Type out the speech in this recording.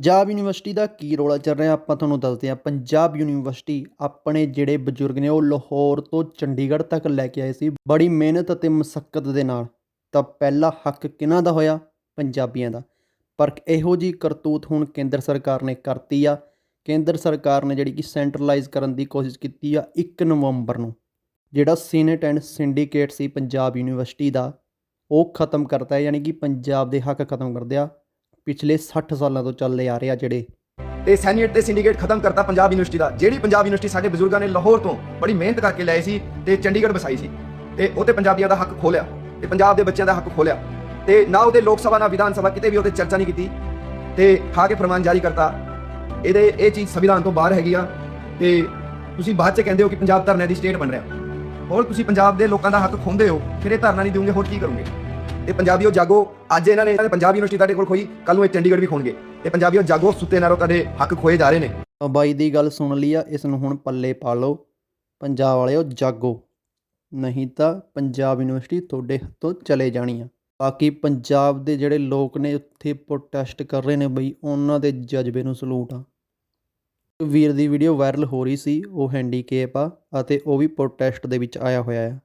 Punjab university ਦਾ ਕੀ ਰੌਲਾ ਚੱਲ ਰਿਹਾ? ਆਪਾਂ ਤੁਹਾਨੂੰ ਦੱਸਦੇ ਹਾਂ, ਪੰਜਾਬ ਯੂਨੀਵਰਸਿਟੀ ਆਪਣੇ ਜਿਹੜੇ ਬਜ਼ੁਰਗ ਨੇ, ਉਹ ਲਾਹੌਰ ਤੋਂ ਚੰਡੀਗੜ੍ਹ ਤੱਕ ਲੈ ਕੇ ਆਏ ਸੀ। ਬੜੀ ਮਿਹਨਤ ਅਤੇ ਮਸ਼ੱਕਤ ਦੇ ਨਾਲ ਤਾਂ ਪਹਿਲਾ ਹੱਕ ਕਿਹਨਾਂ ਦਾ ਹੋਇਆ? ਪੰਜਾਬੀਆਂ ਦਾ। ਪਰ ਇਹੋ ਜੀ ਕਰਤੂਤ ਹੁਣ ਕੇਂਦਰ ਸਰਕਾਰ ਨੇ ਕਰਤੀ ਆ। ਕੇਂਦਰ ਸਰਕਾਰ ਨੇ ਜਿਹੜੀ ਕਿ ਸੈਂਟਰਲਾਈਜ਼ ਕਰਨ ਦੀ ਕੋਸ਼ਿਸ਼ ਕੀਤੀ ਆ 1 ਨਵੰਬਰ ਨੂੰ, ਜਿਹੜਾ ਸੀਨੇਟ ਐਂਡ ਸਿੰਡੀਕੇਟ ਸੀ ਪੰਜਾਬ ਯੂਨੀਵਰਸਿਟੀ ਦਾ, ਉਹ ਖਤਮ ਕਰਤਾ ਹੈ ਯਾਨੀ ਕਿ ਪੰਜਾਬ ਦੇ ਹੱਕ ਖਤਮ ਕਰ ਦਿਆ ਪਿਛਲੇ 60 ਸਾਲਾਂ ਤੋਂ ਚੱਲਦੇ ਆ ਰਹੇ ਆ ਜਿਹੜੇ। ਤੇ ਸੈਨੀਟ ਤੇ ਸਿੰਡੀਕੇਟ ਖਤਮ ਕਰਤਾ ਪੰਜਾਬ ਯੂਨੀਵਰਸਿਟੀ ਦਾ, ਜਿਹੜੀ ਪੰਜਾਬ ਯੂਨੀਵਰਸਿਟੀ ਸਾਡੇ ਬਜ਼ੁਰਗਾਂ ਨੇ ਲਾਹੌਰ ਤੋਂ ਬੜੀ ਮਿਹਨਤ ਕਰਕੇ ਲਿਆਏ ਸੀ ਤੇ ਚੰਡੀਗੜ੍ਹ ਵਸਾਈ ਸੀ। ਤੇ ਉਹਤੇ ਪੰਜਾਬੀਆਂ ਦਾ ਹੱਕ ਖੋਲਿਆ, ਤੇ ਪੰਜਾਬ ਦੇ ਬੱਚਿਆਂ ਦਾ ਹੱਕ ਖੋਲਿਆ। ਤੇ ਨਾ ਉਹਦੇ ਲੋਕ ਸਭਾ, ਨਾ ਵਿਧਾਨ ਸਭਾ, ਕਿਤੇ ਵੀ ਉਹਤੇ ਚਰਚਾ ਨਹੀਂ ਕੀਤੀ। ਤੇ ਖਾ ਕੇ ਫਰਮਾਨ ਜਾਰੀ ਕਰਤਾ, ਇਹਦੇ ਇਹ ਚੀਜ਼ ਸੰਵਿਧਾਨ ਤੋਂ ਬਾਹਰ ਹੈਗੀ ਆ, ਤੇ ਤੁਸੀਂ ਬਾਅਦ ਚ ਕਹਿੰਦੇ ਹੋ ਕਿ ਪੰਜਾਬ ਧਰਨੇ ਦੀ ਸਟੇਟ ਬਣ ਰਿਹਾ। ਹੋਰ ਤੁਸੀਂ ਪੰਜਾਬ ਦੇ ਲੋਕਾਂ ਦਾ ਹੱਕ ਖੋਹਦੇ ਹੋ, ਫਿਰ ਇਹ ਧਰਨਾ ਨਹੀਂ ਦਿਓਗੇ ਹੋਰ ਕੀ ਕਰੋਗੇ? ਤੇ ਪੰਜਾਬੀਓ ਜਾਗੋ, ਅੱਜ ਇਹਨਾਂ ਨੇ ਪੰਜਾਬ ਯੂਨੀਵਰਸਿਟੀ ਤੁਹਾਡੇ ਕੋਲ ਖੋਈ ਕੱਲ ਨੂੰ ਇਹ ਚੰਡੀਗੜ੍ਹ ਵੀ ਖੋਣਗੇ। ਤੇ ਪੰਜਾਬੀਓ ਜਾਗੋ, ਸੁੱਤੇ ਨਾਰੋ ਤੁਹਾਡੇ ਹੱਕ ਖੋਏ ਜਾ ਰਹੇ ਨੇ। ਬਾਈ ਦੀ ਗੱਲ ਸੁਣ ਲਈ ਆ, ਇਸ ਨੂੰ ਹੁਣ ਪੱਲੇ ਪਾ ਲਓ। ਪੰਜਾਬ ਵਾਲਿਓ, ਜਾਗੋ। ਨਹੀਂ ਤਾਂ ਪੰਜਾਬ ਯੂਨੀਵਰਸਿਟੀ ਤੁਹਾਡੇ ਹੱਥੋਂ ਚਲੇ ਜਾਣੀ ਆ। ਬਾਕੀ ਪੰਜਾਬ ਦੇ ਜਿਹੜੇ ਲੋਕ ਨੇ, ਉੱਥੇ ਪ੍ਰੋਟੈਸਟ ਕਰ ਰਹੇ ਨੇ ਬਈ, ਉਹਨਾਂ ਦੇ ਜਜ਼ਬੇ ਨੂੰ ਸਲੂਟ ਆ। ਵੀਰ ਦੀ ਵੀਡੀਓ ਵਾਇਰਲ ਹੋ ਰਹੀ ਸੀ, ਉਹ ਹੈਂਡੀਕੈਪ ਆ, ਅਤੇ ਉਹ ਵੀ ਪ੍ਰੋਟੈਸਟ ਦੇ ਵਿੱਚ ਆਇਆ ਹੋਇਆ ਆ।